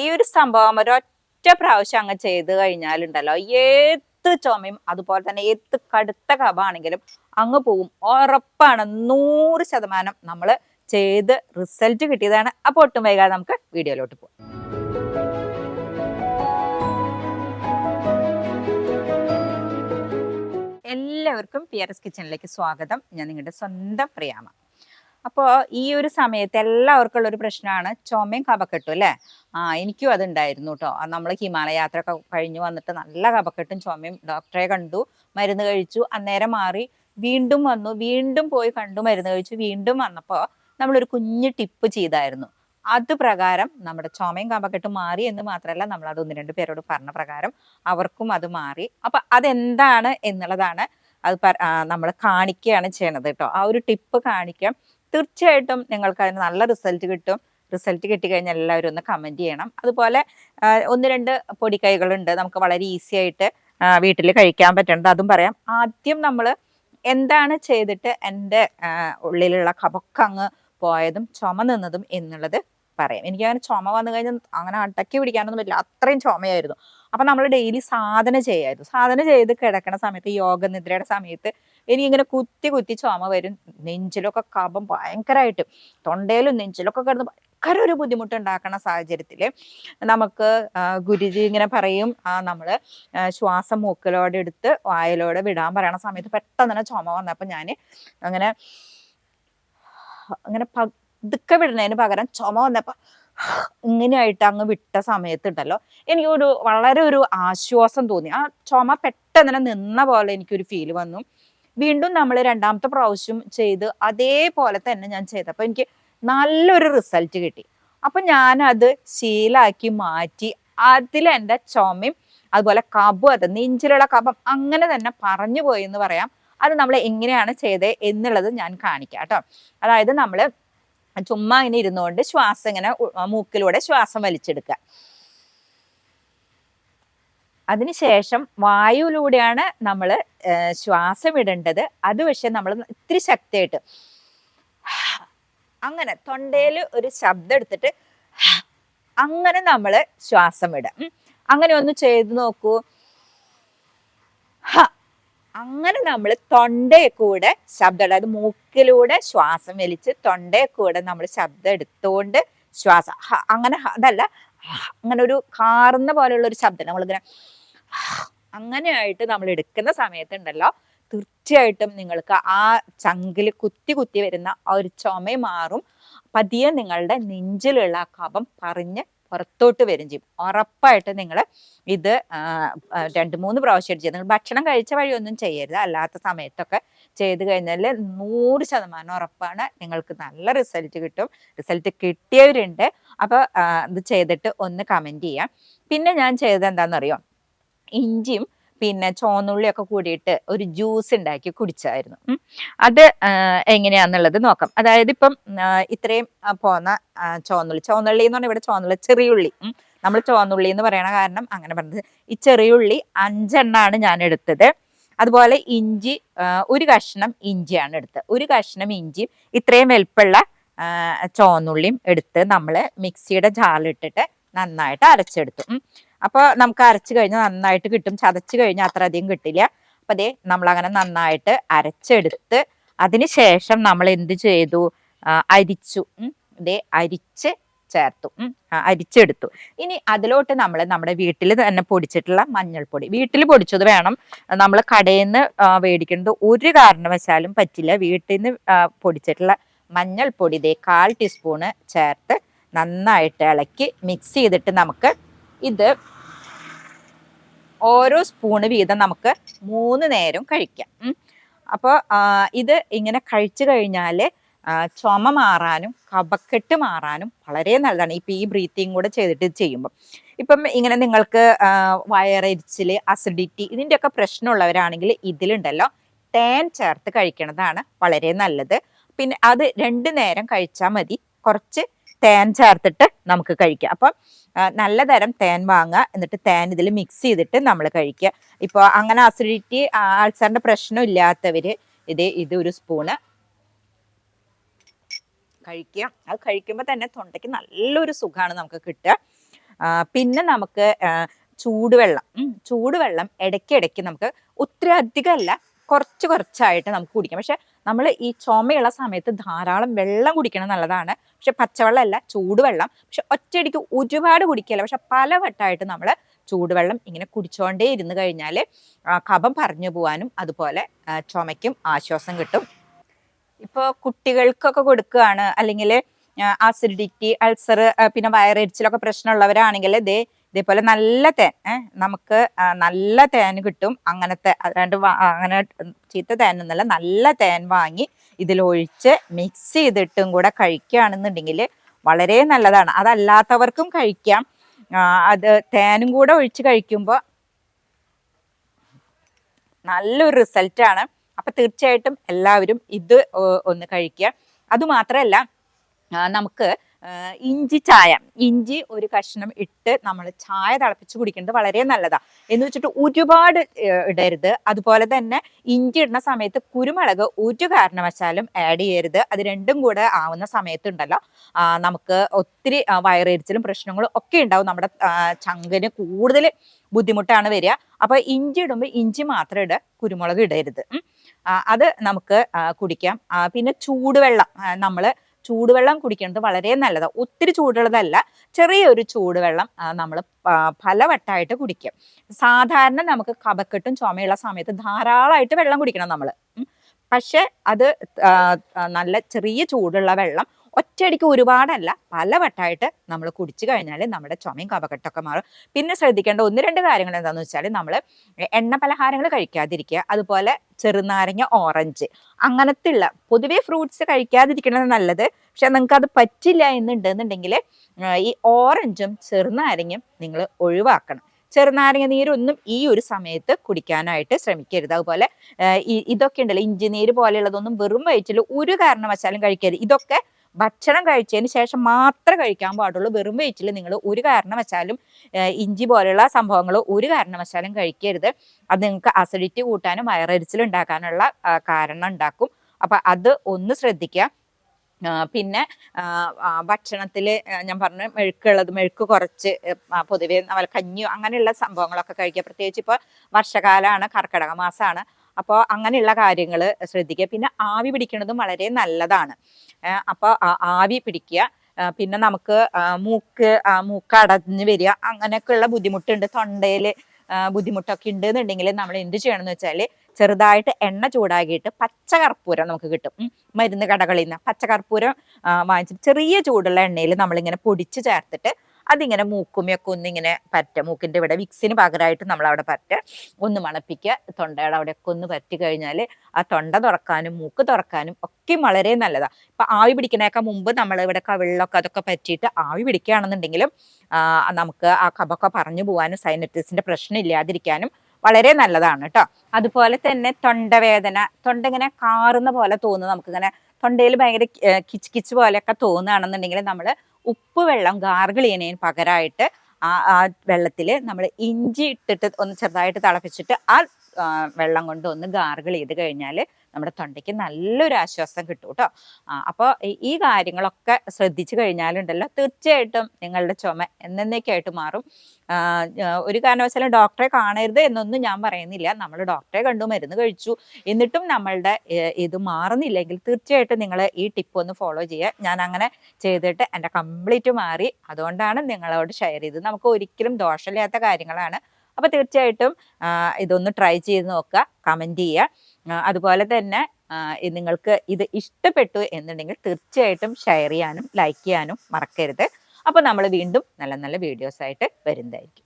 ഈ ഒരു സംഭവം ഒരൊറ്റ പ്രാവശ്യം അങ്ങ് ചെയ്ത് കഴിഞ്ഞാലുണ്ടല്ലോ ഏത് ചുമയും അതുപോലെ തന്നെ ഏത് കടുത്ത കഫാണെങ്കിലും അങ്ങ് പോവും. ഉറപ്പാണ് നൂറ് ശതമാനം നമ്മൾ ചെയ്ത് റിസൾട്ട് കിട്ടിയതാണ്. അപ്പോൾ ഒട്ടും വൈകാതെ നമുക്ക് വീഡിയോയിലോട്ട് പോകാം എല്ലാവർക്കും പി ആർ എസ് കിച്ചണിലേക്ക് സ്വാഗതം. ഞാൻ നിങ്ങളുടെ സ്വന്തം പ്രിയാമ അപ്പോൾ ഈ ഒരു സമയത്ത് എല്ലാവർക്കും ഉള്ള ഒരു പ്രശ്നമാണ് ചുമയും കഫക്കെട്ടും അല്ലേ? ആ എനിക്കും അതുണ്ടായിരുന്നു കേട്ടോ നമ്മൾ ഹിമാലയ യാത്ര കഴിഞ്ഞു വന്നിട്ട് നല്ല കഫക്കെട്ടും ചുമയും ഡോക്ടറെ കണ്ടു മരുന്ന് കഴിച്ചു അന്നേരം മാറി വീണ്ടും വന്നു വീണ്ടും പോയി കണ്ടു മരുന്ന് കഴിച്ചു വീണ്ടും വന്നപ്പോൾ നമ്മളൊരു കുഞ്ഞ് ടിപ്പ് ചെയ്തായിരുന്നു. അത് പ്രകാരം നമ്മുടെ ചുമയും കഫക്കെട്ടും മാറി എന്ന് മാത്രമല്ല നമ്മൾ അത് ഒന്ന് രണ്ട് പേരോട് പറഞ്ഞ പ്രകാരം അവർക്കും അത് മാറി. അപ്പൊ അതെന്താണ് എന്നുള്ളതാണ് അത് നമ്മൾ കാണിക്കുകയാണ് ചെയ്യണത് കേട്ടോ ആ ഒരു ടിപ്പ് കാണിക്കാം. തീർച്ചയായിട്ടും നിങ്ങൾക്ക് അതിന് നല്ല റിസൾട്ട് കിട്ടും. റിസൾട്ട് കിട്ടിക്കഴിഞ്ഞാൽ എല്ലാവരും ഒന്ന് കമന്റ് ചെയ്യണം. അതുപോലെ ഒന്ന് രണ്ട് പൊടിക്കൈകളുണ്ട്. നമുക്ക് വളരെ ഈസി ആയിട്ട് വീട്ടിൽ കഴിക്കാൻ പറ്റുന്നത് അതും പറയാം. ആദ്യം നമ്മൾ എന്താണ് ചെയ്തിട്ട് എന്റെ ഉള്ളിലുള്ള കപക്കങ്ങ് പോയതും ചുമ നിന്നതും എന്നുള്ളത് പറയാം. എനിക്ക് അങ്ങനെ ചുമ വന്നു കഴിഞ്ഞാൽ അങ്ങനെ അടക്കി പിടിക്കാനൊന്നും പറ്റില്ല. അത്രയും ചുമയായിരുന്നു. അപ്പം നമ്മൾ ഡെയിലി സാധന ചെയ്യായിരുന്നു. സാധന ചെയ്ത് കിടക്കുന്ന സമയത്ത് യോഗനിദ്രയുടെ സമയത്ത് എനിക്ക് ഇങ്ങനെ കുത്തി കുത്തി ചുമ വരും. നെഞ്ചിലൊക്കെ കാപം ഭയങ്കരമായിട്ട് തൊണ്ടയിലും നെഞ്ചിലൊക്കെ കിടന്ന് ഭയങ്കര ഒരു ബുദ്ധിമുട്ടുണ്ടാക്കുന്ന സാഹചര്യത്തിൽ നമുക്ക് ഗുരുജി ഇങ്ങനെ പറയും ആ നമ്മൾ ശ്വാസം മൂക്കിലോടെ എടുത്ത് വായിലോടെ വിടാൻ പറയണ സമയത്ത് പെട്ടെന്ന് തന്നെ ചുമ വന്നപ്പോൾ ഞാൻ അങ്ങനെ അങ്ങനെ പതുക്കെ വിടുന്നതിന് പകരം ചുമ വന്നപ്പോൾ ഇങ്ങനെയായിട്ട് അങ്ങ് വിട്ട സമയത്തുണ്ടല്ലോ എനിക്കൊരു വളരെ ഒരു ആശ്വാസം തോന്നി. ആ ചുമ പെട്ടെന്ന് നിന്ന പോലെ എനിക്കൊരു ഫീൽ വന്നു. വീണ്ടും നമ്മൾ രണ്ടാമത്തെ പ്രാവശ്യം ചെയ്ത് അതേപോലെ തന്നെ ഞാൻ ചെയ്തപ്പോൾ എനിക്ക് നല്ലൊരു റിസൾട്ട് കിട്ടി. അപ്പൊ ഞാനത് ശീലാക്കി മാറ്റി. അതിൽ എന്റെ ചുമയും അതുപോലെ കബും അത് നെഞ്ചിലുള്ള കബം അങ്ങനെ തന്നെ പറഞ്ഞു പോയി എന്ന് പറയാം. അത് നമ്മൾ എങ്ങനെയാണ് ചെയ്തത് എന്നുള്ളത് ഞാൻ കാണിക്കാം കേട്ടോ. അതായത് നമ്മൾ ചുമ്മാ ഇങ്ങനെ ഇരുന്നുകൊണ്ട് ശ്വാസം ഇങ്ങനെ മൂക്കിലൂടെ ശ്വാസം വലിച്ചെടുക്കുക. അതിനുശേഷം വായുവിലൂടെയാണ് നമ്മൾ ശ്വാസം ഇടേണ്ടത് അത് പക്ഷെ നമ്മൾ ഇത്തിരി ശക്തിയായിട്ട് അങ്ങനെ തൊണ്ടയിൽ ഒരു ശബ്ദം എടുത്തിട്ട് അങ്ങനെ നമ്മൾ ശ്വാസം ഇടാം അങ്ങനെ ഒന്ന് ചെയ്തു നോക്കൂ. അങ്ങനെ നമ്മൾ തൊണ്ടയെ കൂടെ ശബ്ദം അതായത് മൂക്കിലൂടെ ശ്വാസം വലിച്ച് തൊണ്ടയെ കൂടെ നമ്മൾ ശബ്ദം എടുത്തുകൊണ്ട് ശ്വാസം അങ്ങനെ അതല്ല അങ്ങനെ ഒരു കാറുന്ന പോലെയുള്ള ഒരു ശബ്ദം. നമ്മളിങ്ങനെ അങ്ങനെയായിട്ട് നമ്മൾ എടുക്കുന്ന സമയത്തുണ്ടല്ലോ തീർച്ചയായിട്ടും നിങ്ങൾക്ക് ആ ചങ്കിൽ കുത്തി കുത്തി വരുന്ന ആ ഒരു ചുമ മാറും. പതിയെ നിങ്ങളുടെ നെഞ്ചിലുള്ള ആ പറഞ്ഞ് പുറത്തോട്ട് വരും ചെയ്യും. ഉറപ്പായിട്ട് നിങ്ങൾ ഇത് രണ്ട് മൂന്ന് പ്രാവശ്യം ചെയ്ത് നിങ്ങൾ ഭക്ഷണം കഴിച്ച വഴിയൊന്നും ചെയ്യരുത്. അല്ലാത്ത സമയത്തൊക്കെ ചെയ്ത് കഴിഞ്ഞാൽ നൂറ് ശതമാനം ഉറപ്പാണ് നിങ്ങൾക്ക് നല്ല റിസൾട്ട് കിട്ടും. റിസൾട്ട് കിട്ടിയവരുണ്ട്. അപ്പോൾ ഇത് ചെയ്തിട്ട് ഒന്ന് കമന്റ് ചെയ്യാം. പിന്നെ ഞാൻ ചെയ്തത് എന്താണെന്നറിയോ? ഇഞ്ചിയും പിന്നെ ചോന്നുള്ളിയൊക്കെ കൂടിയിട്ട് ഒരു ജ്യൂസ് ഉണ്ടാക്കി കുടിച്ചായിരുന്നു. അത് എങ്ങനെയാന്നുള്ളത് നോക്കാം. അതായത് ഇപ്പം ഇത്രയും പോന്ന ചോന്നുള്ളി ചോന്നുള്ളി എന്ന് പറഞ്ഞാൽ ഇവിടെ ചോന്നുള്ളി ചെറിയുള്ളി. നമ്മൾ ചോന്നുള്ളി എന്ന് പറയണ കാരണം അങ്ങനെ പറഞ്ഞത്. ഈ ചെറിയുള്ളി അഞ്ചെണ്ണാണ് ഞാൻ എടുത്തത്. അതുപോലെ ഇഞ്ചി ഒരു കഷ്ണം ഇഞ്ചിയാണ് എടുത്തത്. ഒരു കഷ്ണം ഇഞ്ചിയും ഇത്രയും വലുപ്പമുള്ള ചോന്നുള്ളിയും എടുത്ത് നമ്മൾ മിക്സിയുടെ ജാറിലിട്ടിട്ട് നന്നായിട്ട് അരച്ചെടുത്തു. അപ്പോൾ നമുക്ക് അരച്ചു കഴിഞ്ഞാൽ നന്നായിട്ട് കിട്ടും. ചതച്ച് കഴിഞ്ഞാൽ അത്ര അധികം കിട്ടില്ല. അപ്പം അതേ നമ്മൾ അങ്ങനെ നന്നായിട്ട് അരച്ചെടുത്ത് അതിന് ശേഷം നമ്മൾ എന്ത് ചെയ്തു? അരിച്ചു. ഇതേ അരിച്ച് ചേർത്തു. അരിച്ചെടുത്തു. ഇനി അതിലോട്ട് നമ്മൾ നമ്മുടെ വീട്ടിൽ തന്നെ പൊടിച്ചിട്ടുള്ള മഞ്ഞൾപ്പൊടി. വീട്ടിൽ പൊടിച്ചത് വേണം. നമ്മൾ കടയിൽ നിന്ന് മേടിക്കുന്നത് ഒരു കാരണവശാലും പറ്റില്ല. വീട്ടിൽ നിന്ന് പൊടിച്ചിട്ടുള്ള മഞ്ഞൾപ്പൊടി ദേ കാൽ ടീസ്പൂണ് ചേർത്ത് നന്നായിട്ട് ഇളക്കി മിക്സ് ചെയ്തിട്ട് നമുക്ക് ഇത് ഓരോ സ്പൂണ് വീതം നമുക്ക് മൂന്ന് നേരം കഴിക്കാം. അപ്പോൾ ഇത് ഇങ്ങനെ കഴിച്ചു കഴിഞ്ഞാൽ ചുമ മാറാനും കഫക്കെട്ട് മാറാനും വളരെ നല്ലതാണ്. ഇപ്പം ഈ ബ്രീത്തിങ് കൂടെ ചെയ്തിട്ട് ചെയ്യുമ്പം. ഇപ്പം ഇങ്ങനെ നിങ്ങൾക്ക് വയറെരിച്ചിൽ അസിഡിറ്റി ഇതിന്റെയൊക്കെ പ്രശ്നമുള്ളവരാണെങ്കിൽ ഇതിലുണ്ടല്ലോ. തേൻ ചേർത്ത് കഴിക്കണതാണ് വളരെ നല്ലത്. പിന്നെ അത് രണ്ട് നേരം കഴിച്ചാൽ മതി. കുറച്ച് തേൻ ചേർത്തിട്ട് നമുക്ക് കഴിക്കാം. അപ്പം നല്ല തരം തേൻ വാങ്ങുക. എന്നിട്ട് തേൻ ഇതിൽ മിക്സ് ചെയ്തിട്ട് നമ്മൾ കഴിക്കുക. ഇപ്പോൾ അങ്ങനെ അസിഡിറ്റി ആൾസറിന്റെ പ്രശ്നം ഇല്ലാത്തവർ ഇത് ഇത് ഒരു സ്പൂണ് കഴിക്കുക. അത് കഴിക്കുമ്പോൾ തന്നെ തൊണ്ടയ്ക്ക് നല്ലൊരു സുഖമാണ് നമുക്ക് കിട്ടുക. പിന്നെ നമുക്ക് ചൂടുവെള്ളം. ചൂടുവെള്ളം ഇടയ്ക്കിടയ്ക്ക് നമുക്ക് ഒത്തിരി അധികമല്ല കുറച്ച് കുറച്ചായിട്ട് നമുക്ക് കുടിക്കാം. പക്ഷെ നമ്മൾ ഈ ചുമയുള്ള സമയത്ത് ധാരാളം വെള്ളം കുടിക്കണം നല്ലതാണ്. പക്ഷെ പച്ചവെള്ളമല്ല ചൂടുവെള്ളം. പക്ഷെ ഒറ്റയടിക്ക് ഒരുപാട് കുടിക്കില്ല. പക്ഷെ പലവട്ടമായിട്ട് നമ്മൾ ചൂടുവെള്ളം ഇങ്ങനെ കുടിച്ചുകൊണ്ടേ ഇരുന്ന് കഴിഞ്ഞാൽ കഫം പറഞ്ഞു പോകാനും അതുപോലെ ചുമയ്ക്കും ആശ്വാസം കിട്ടും. ഇപ്പോൾ കുട്ടികൾക്കൊക്കെ കൊടുക്കുകയാണ്. അല്ലെങ്കിൽ ആസിഡിറ്റി അൾസർ പിന്നെ വയറെരിച്ചിലൊക്കെ പ്രശ്നമുള്ളവരാണെങ്കിൽ ദേ ഇതേപോലെ നല്ല തേൻ നമുക്ക് നല്ല തേൻ കിട്ടും. അങ്ങനത്തെ അതാണ്ട് അങ്ങനെ ചീത്ത തേൻ എന്നല്ല നല്ല തേൻ വാങ്ങി ഇതിലൊഴിച്ച് മിക്സ് ചെയ്തിട്ടും കൂടെ കഴിക്കുകയാണെന്നുണ്ടെങ്കിൽ വളരെ നല്ലതാണ്. അതല്ലാത്തവർക്കും കഴിക്കാം. അത് തേനും കൂടെ ഒഴിച്ച് കഴിക്കുമ്പോൾ നല്ലൊരു റിസൾട്ടാണ് അപ്പം തീർച്ചയായിട്ടും എല്ലാവരും ഇത് ഒന്ന് കഴിക്കുക. അതുമാത്രമല്ല നമുക്ക് ഇഞ്ചി ചായ. ഇഞ്ചി ഒരു കഷ്ണം ഇട്ട് നമ്മൾ ചായ തിളപ്പിച്ച് കുടിക്കുന്നത് വളരെ നല്ലതാണ് എന്ന് വെച്ചിട്ട് ഒരുപാട് ഇടരുത്. അതുപോലെ തന്നെ ഇഞ്ചി ഇടുന്ന സമയത്ത് കുരുമുളക് ഒരു കാരണവശാലും ആഡ് ചെയ്യരുത്. അത് രണ്ടും കൂടെ ആവുന്ന സമയത്തുണ്ടല്ലോ. നമുക്ക് ഒത്തിരി വയറെരിച്ചിലും പ്രശ്നങ്ങളും ഒക്കെ ഉണ്ടാവും. നമ്മുടെ ചങ്കിന് കൂടുതൽ ബുദ്ധിമുട്ടാണ് വരിക. അപ്പൊ ഇഞ്ചി ഇടുമ്പോൾ ഇഞ്ചി മാത്രം ഇട കുരുമുളക് ഇടരുത്. അത് നമുക്ക് കുടിക്കാം. പിന്നെ ചൂടുവെള്ളം നമ്മൾ ചൂടുവെള്ളം കുടിക്കുന്നത് വളരെ നല്ലതാണ് ഒത്തിരി ചൂടുള്ളതല്ല ചെറിയൊരു ചൂടുവെള്ളം നമ്മൾ ഫലവട്ടായിട്ട് കുടിക്കും. സാധാരണ നമുക്ക് കഫക്കെട്ടും ചുമയുള്ള സമയത്ത് ധാരാളമായിട്ട് വെള്ളം കുടിക്കണം നമ്മൾ പക്ഷെ അത് നല്ല ചെറിയ ചൂടുള്ള വെള്ളം ഒറ്റയടിക്ക് ഒരുപാടല്ല പലവട്ടമായിട്ട് നമ്മൾ കുടിച്ചു കഴിഞ്ഞാൽ നമ്മുടെ ചുമയും കപകെട്ടൊക്കെ മാറും. പിന്നെ ശ്രദ്ധിക്കേണ്ട ഒന്ന് രണ്ട് കാര്യങ്ങൾ എന്താണെന്ന് വെച്ചാൽ നമ്മൾ എണ്ണ പലഹാരങ്ങൾ കഴിക്കാതിരിക്കുക അതുപോലെ ചെറുനാരങ്ങ ഓറഞ്ച് അങ്ങനത്തെ ഉള്ള പൊതുവേ ഫ്രൂട്ട്സ് കഴിക്കാതിരിക്കുന്നത് നല്ലത്. പക്ഷെ നിങ്ങൾക്ക് അത് പറ്റില്ല എന്നുണ്ടെന്നുണ്ടെങ്കിൽ ഈ ഓറഞ്ചും ചെറുനാരങ്ങയും നിങ്ങൾ ഒഴിവാക്കണം. ചെറുനാരങ്ങ നീരൊന്നും ഈ ഒരു സമയത്ത് കുടിക്കാനായിട്ട് ശ്രമിക്കരുത്. അതുപോലെ ഇതൊക്കെ ഉണ്ടല്ലോ ഇഞ്ചി നീര് പോലെയുള്ളതൊന്നും വെറും വയറ്റിൽ ഒരു കാരണവശാലും കഴിക്കരുത്. ഇതൊക്കെ ഭക്ഷണം കഴിച്ചതിന് ശേഷം മാത്രമേ കഴിക്കാൻ പാടുള്ളൂ. വെറും വയറ്റിൽ നിങ്ങൾ ഒരു കാരണവശാലും ഇഞ്ചി പോലെയുള്ള സംഭവങ്ങൾ ഒരു കാരണവശാലും കഴിക്കരുത്. അത് നിങ്ങൾക്ക് അസിഡിറ്റി കൂട്ടാനും വയറരിച്ചിൽ ഉണ്ടാക്കാനുള്ള കാരണം ഉണ്ടാക്കും. അപ്പം അത് ഒന്ന് ശ്രദ്ധിക്കുക. പിന്നെ ഭക്ഷണത്തിൽ ഞാൻ പറഞ്ഞു മെഴുക്കുള്ളത് മെഴുക്ക് കുറച്ച് പൊതുവേ നമ്മൾ കഞ്ഞിയോ അങ്ങനെയുള്ള സംഭവങ്ങളൊക്കെ കഴിക്കുക. പ്രത്യേകിച്ച് ഇപ്പോൾ വർഷകാലമാണ് കർക്കിടക മാസമാണ്. അപ്പോൾ അങ്ങനെയുള്ള കാര്യങ്ങൾ ശ്രദ്ധിക്കുക. പിന്നെ ആവി പിടിക്കുന്നതും വളരെ നല്ലതാണ്. അപ്പോൾ ആവി പിടിക്കുക. പിന്നെ നമുക്ക് മൂക്ക് മൂക്ക് അടഞ്ഞ് വരിക. അങ്ങനെയൊക്കെയുള്ള ബുദ്ധിമുട്ടുണ്ട്. തൊണ്ടയിൽ ബുദ്ധിമുട്ടൊക്കെ ഉണ്ടെന്നുണ്ടെങ്കിൽ നമ്മൾ എന്ത് ചെയ്യണം എന്ന് വെച്ചാൽ ചെറുതായിട്ട് എണ്ണ ചൂടാക്കിയിട്ട് പച്ചകർപ്പൂരം നമുക്ക് കിട്ടും. മരുന്ന് കടകളിൽ നിന്ന് പച്ചകർപ്പൂരം വാങ്ങിച്ചിട്ട് ചെറിയ ചൂടുള്ള എണ്ണയിൽ നമ്മളിങ്ങനെ പൊടിച്ച് ചേർത്തിട്ട് അതിങ്ങനെ മൂക്കുമ്മയൊക്കെ ഒന്നിങ്ങനെ പറ്റ മൂക്കിന്റെ ഇവിടെ വിക്സിന് പകരമായിട്ട് നമ്മൾ അവിടെ പറ്റ ഒന്ന് മണപ്പിക്കുക. തൊണ്ടയുടെ അവിടെയൊക്കെ ഒന്ന് പറ്റി കഴിഞ്ഞാൽ ആ തൊണ്ട തുറക്കാനും മൂക്ക് തുറക്കാനും ഒക്കെ വളരെ നല്ലതാണ് ഇപ്പം ആവി പിടിക്കുന്നതൊക്കെ മുമ്പ് നമ്മൾ ഇവിടെ കവിളിലൊക്കെ അതൊക്കെ പറ്റിയിട്ട് ആവി പിടിക്കുകയാണെന്നുണ്ടെങ്കിലും നമുക്ക് ആ കഫൊക്കെ പറഞ്ഞു പോകാനും സൈനറ്റിസിന്റെ പ്രശ്നം ഇല്ലാതിരിക്കാനും വളരെ നല്ലതാണ് കേട്ടോ. അതുപോലെ തന്നെ തൊണ്ടവേദന തൊണ്ട ഇങ്ങനെ കാറുന്ന പോലെ തോന്നുന്നു. നമുക്കിങ്ങനെ തൊണ്ടയിൽ ഭയങ്കര കിച്ച് കിച്ച് പോലെയൊക്കെ തോന്നുകയാണെന്നുണ്ടെങ്കിൽ നമ്മൾ ഉപ്പ് വെള്ളം ഗാർഗിൾ ചെയ്യുന്നതിന് പകരമായിട്ട് ആ ആ വെള്ളത്തിൽ നമ്മൾ ഇഞ്ചി ഇട്ടിട്ട് ഒന്ന് ചെറുതായിട്ട് തിളപ്പിച്ചിട്ട് ആ ആ, വെള്ളം കൊണ്ട് ഒന്ന് ഗാർഗിൾ ചെയ്ത് കഴിഞ്ഞാൽ നമ്മുടെ തൊണ്ടയ്ക്ക് നല്ലൊരു ആശ്വാസം കിട്ടും കേട്ടോ അപ്പോൾ ഈ കാര്യങ്ങളൊക്കെ ശ്രദ്ധിച്ചു കഴിഞ്ഞാലുണ്ടല്ലോ തീർച്ചയായിട്ടും നിങ്ങളുടെ ചുമ എന്നേക്കായിട്ട് മാറും. ഒരു കാരണവശാലും ഡോക്ടറെ കാണരുത് എന്നൊന്നും ഞാൻ പറയുന്നില്ല. നമ്മൾ ഡോക്ടറെ കണ്ടു മരുന്ന് കഴിച്ചു. എന്നിട്ടും നമ്മളുടെ ഇത് മാറുന്നില്ലെങ്കിൽ തീർച്ചയായിട്ടും നിങ്ങൾ ഈ ടിപ്പ് ഒന്ന് ഫോളോ ചെയ്യുക. ഞാൻ അങ്ങനെ ചെയ്തിട്ട് എന്റെ കംപ്ലീറ്റ് മാറി. അതുകൊണ്ടാണ് നിങ്ങളോട് ഷെയർ ചെയ്തത്. നമുക്ക് ഒരിക്കലും ദോഷമില്ലാത്ത കാര്യങ്ങളാണ് അപ്പോൾ തീർച്ചയായിട്ടും ഇതൊന്ന് ട്രൈ ചെയ്ത് നോക്കുക കമന്റ് ചെയ്യുക. അതുപോലെ തന്നെ നിങ്ങൾക്ക് ഇത് ഇഷ്ടപ്പെട്ടു എന്നുണ്ടെങ്കിൽ തീർച്ചയായിട്ടും ഷെയർ ചെയ്യാനും ലൈക്ക് ചെയ്യാനും മറക്കരുത്. അപ്പോൾ നമ്മൾ വീണ്ടും നല്ല നല്ല വീഡിയോസ് ആയിട്ട് വരുന്നതായിരിക്കും.